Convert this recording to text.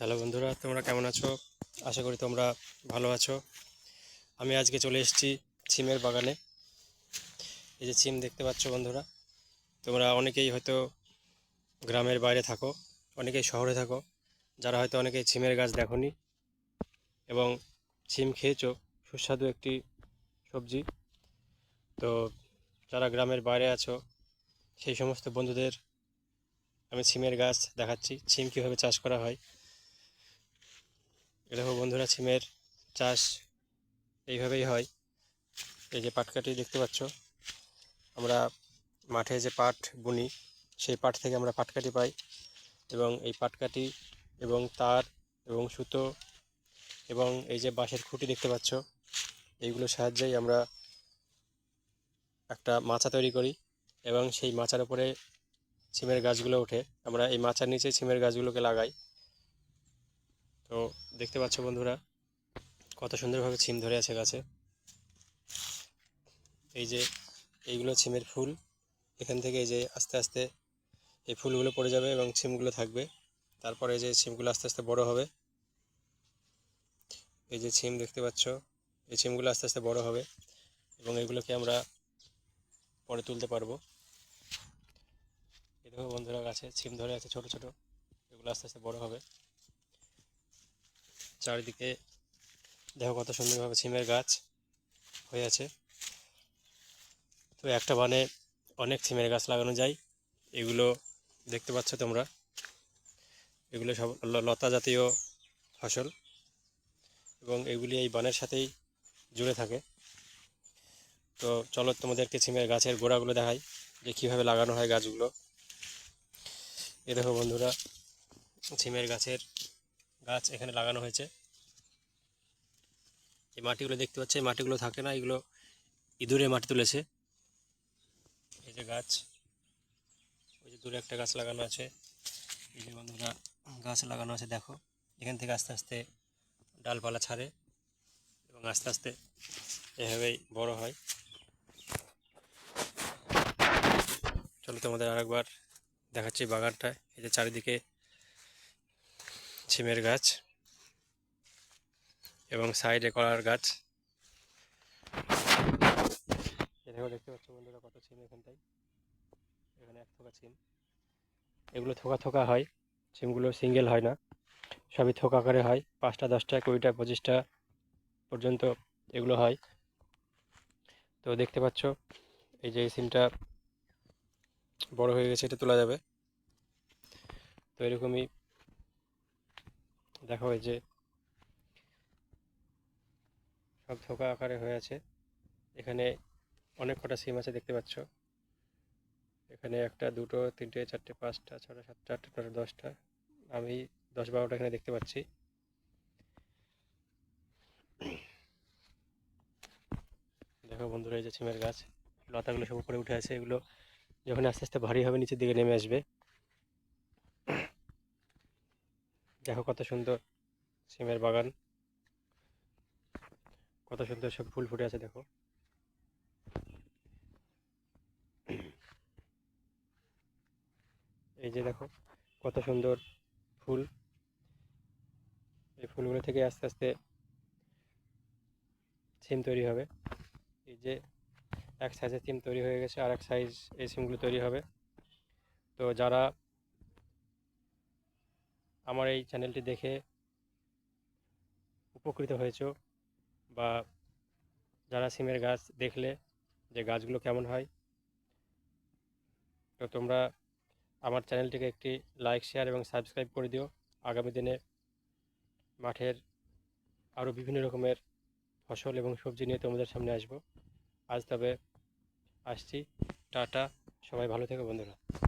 Hello বন্ধুরা, তোমরা কেমন আছো? আশা করি তোমরা ভালো আছো। আমি আজকে চলে এসেছি ছিমের বাগানে। এই যে ছিম দেখতে পাচ্ছ বন্ধুরা, তোমরা অনেকেই হয়তো গ্রামের বাইরে থাকো, অনেকেই শহরে থাকো, যারা হয়তো অনেকেই ছিমের গাছ দেখোনি এবং ছিম খেয়েছো, সুস্বাদু একটি সবজি। তো যারা গ্রামের বাইরে আছো, সেই সমস্ত বন্ধুদের আমি ছিমের গাছ দেখাচ্ছি। ছিম কীভাবে চাষ করা হয় দেখো বন্ধুরা সিমের চাষ। এইভাবেই হয়। এই যে পাটকাঠি দেখতে পাচ্ছ, আমরা মাঠে যে পাট বুনি, সেই পাট থেকে আমরা পাটকাঠি পাই এবং এই পাটকাঠি এবং তার এবং সুতো এবং এই যে বাঁশের খুঁটি দেখতে পাচ্ছ, এইগুলোর সাহায্যেই আমরা একটা মাচা তৈরি করি এবং সেই মাচার উপরে সিমের গাছগুলো ওঠে। আমরা এই মাচার নিচে সিমের গাছগুলোকে লাগাই। তো দেখতে পাচ্ছ বন্ধুরা, কত সুন্দরভাবে ছিম ধরে আছে গাছে। এই যে এইগুলো ছিমের ফুল, এখান থেকে এই যে আস্তে আস্তে এই ফুলগুলো পড়ে যাবে এবং ছিমগুলো থাকবে। তারপরে এই যে ছিমগুলো আস্তে আস্তে বড় হবে। এই যে ছিম দেখতে পাচ্ছ, এই ছিমগুলো আস্তে আস্তে বড় হবে এবং এগুলোকে আমরা পরে তুলতে পারব। এই দেখো বন্ধুরা, গাছে ছিম ধরে আছে ছোট ছোট, এগুলো আস্তে আস্তে বড় হবে। চারিদিকে দেখো কত সুন্দরভাবে সিমের গাছ হয়ে আছে। তো একটা বানে অনেক সিমের গাছ লাগানো যায়, এগুলো দেখতে পাচ্ছ তোমরা। এগুলো সব লতা জাতীয় ফসল এবং এগুলি এই বানের সাথেই জুড়ে থাকে। তো চলো তোমাদেরকে সিমের গাছের গোড়াগুলো দেখাই, যে কীভাবে লাগানো হয় গাছগুলো। এ দেখো বন্ধুরা, সিমের গাছের গাছ এখানে লাগানো হয়েছে। এই মাটিগুলো দেখতে পাচ্ছ মাটিগুলো থাকে না, এগুলো ইঁদুরে মাটি তুলেছে। এই যে গাছ, ওই যে দূরে একটা গাছ লাগানো আছে। এই যে বন্ধুরা, গাছ লাগানো আছে, দেখো। এখান থেকে আস্তে আস্তে ডালপালা ছাড়ে এবং আস্তে আস্তে এভাবেই বড় হয়। চলো তোমাদের আরেকবার দেখাচ্ছি বাগানটায় এই যে চারিদিকে ছিমের গাছ। এবং সাইডে কলার গাছ। এখানে দেখতে পাচ্ছ বন্ধুরা কত ছিম এখানটায়? এখানে এক থোকা ছিম। এগুলো থোকা থোকা হয়, ছিমগুলো সিঙ্গেল হয় না। সবই থোকা আকারে হয়, পাঁচটা, দশটা, কুড়িটা, পঁচিশটা পর্যন্ত এগুলো হয়। তো দেখতে পাচ্ছ, এই যে সিমটা বড় হয়ে গেছে, এটা তোলা যাবে। তো এরকমই, দেখো এই যে সব ধোকা আকারে হয়ে আছে। এখানে অনেক কটা সিম আছে, দেখতে পাচ্ছ। এখানে একটা, দুটো, তিনটে, চারটে, পাঁচটা, ছটা, সাতটা, আটটা নটা দশটা। আমি দশ বারোটা এখানে দেখতে পাচ্ছি। দেখো বন্ধুরা, এই যে সিমের গাছ, লতাগুলো সব উপরে উঠে আছে। এগুলো যখন আস্তে আস্তে ভারী হবে, নিচের দিকে নেমে আসবে। দেখো কত সুন্দর সিমের বাগান। কত সুন্দর সব ফুল ফুটে আছে, দেখো। এই যে দেখো, কত সুন্দর ফুল। এই ফুলগুলো থেকে আস্তে আস্তে সিম তৈরি হবে। এই যে এক সাইজের সিম তৈরি হয়ে গেছে আর এক সাইজ এই সিমগুলো তৈরি হবে। তো যারা আমার এই চ্যানেলটি দেখে উপকৃত হয়েছো বা যারা সিমের গাছ দেখলে যে গাছগুলো কেমন হয়, তো তোমরা আমার চ্যানেলটিকে একটি লাইক, শেয়ার এবং সাবস্ক্রাইব করে দিও। আগামী দিনে মাঠের আরও বিভিন্ন রকমের ফসল এবং সবজি নিয়ে তোমাদের সামনে আসব। আজ তবে আসছি। টাটা। সবাই ভালো থেকো বন্ধুরা।